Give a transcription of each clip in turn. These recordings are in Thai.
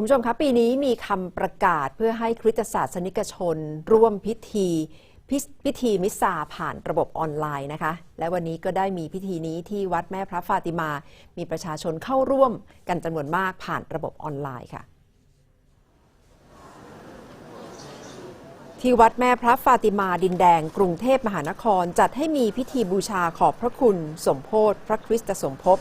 คุณผู้ชมคะปีนี้มีคำประกาศเพื่อให้คริสตศาสนิกชน ร่วมพิธีพิพิธีมิสซาผ่านระบบออนไลน์นะคะ และวันนี้ก็ได้มีพิธีนี้ที่วัดแม่พระฟาติมา มีประชาชนเข้าร่วมกันจำนวนมากผ่านระบบออนไลน์ค่ะ ที่วัดแม่พระฟาติมาดินแดง กรุงเทพมหานคร จัดให้มีพิธีบูชาขอบพระคุณ สมโพธิพระคริสตสมภพ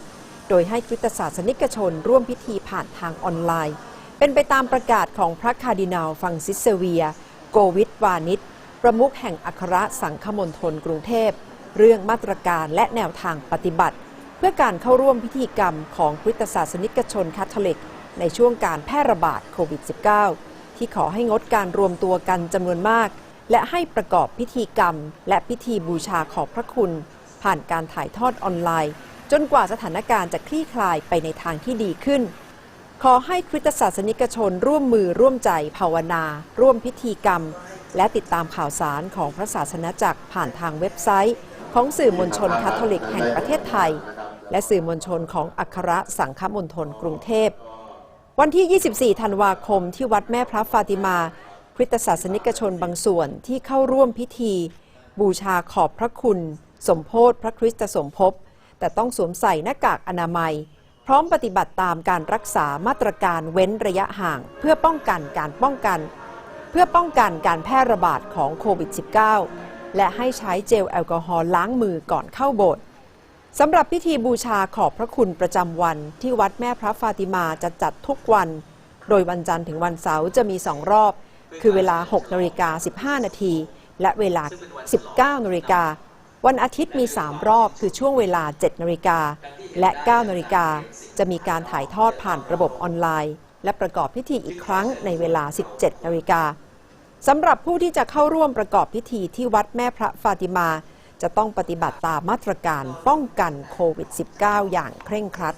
โดยให้คริสตศาสนิกชน ร่วมพิธีผ่านทางออนไลน์ เป็นไปตามประกาศของพระคาร์ดินาลฟังซิสเซเวีย โกวิทวานิชประมุขแห่งอัครสังฆมณฑลกรุงเทพ เรื่องมาตรการและแนวทางปฏิบัติ เพื่อการเข้าร่วมพิธีกรรมของคริสตศาสนิกชนคาทอลิก ในช่วงการแพร่ระบาดโควิด -19 ที่ขอให้งดการรวมตัวกันจำนวนมาก และให้ประกอบพิธีกรรม และพิธีบูชาขอบพระคุณ ผ่านการถ่ายทอดออนไลน์ จนกว่าสถานการณ์จะคลี่คลายไปในทางที่ดีขึ้น ขอให้คริสตศาสนิกชนร่วมมือร่วมใจภาวนา ร่วมพิธีกรรม และติดตามข่าวสารของพระศาสนาจักรผ่านทางเว็บไซต์ ของสื่อมวลชนคาทอลิกแห่งประเทศไทย และสื่อมวลชนของอัครสังฆมณฑลกรุงเทพ วันที่ 24 ธันวาคมที่วัดแม่พระฟาติมา คริสตศาสนิกชนบางส่วนที่เข้าร่วมพิธี บูชาขอบพระคุณ สมโพธพระคริสตสมภพแต่ต้องสวมใส่หน้ากากอนามัย พร้อมปฏิบัติตามการรักษามาตรการเว้นระยะห่าง เพื่อป้องกันการป้องกัน เพื่อป้องกันการแพร่ระบาดของโควิด -19 และให้ใช้เจลแอลกอฮอล์ล้างมือก่อนเข้าโบสถ์สำหรับพิธีบูชาขอบพระคุณประจำวันที่วัดแม่พระฟาติมาจะจัดทุกวัน โดยวันจันทร์ถึงวันเสาร์จะมีสองรอบ คือเวลา 6นาฬิกา15 นาที และเวลา 19นาฬิกาวันอาทิตย์มี 3 รอบคือช่วงเวลา 7นาฬิกาและ 9นาฬิกา จะมีการถ่ายทอดผ่านระบบออนไลน์ และประกอบพิธีอีกครั้งในเวลา 17 นาฬิกาสำหรับผู้ที่จะเข้าร่วมประกอบพิธีที่วัดแม่พระฟาติมา จะต้องปฏิบัติตามมาตรการป้องกันโควิด -19 อย่างเคร่งครัด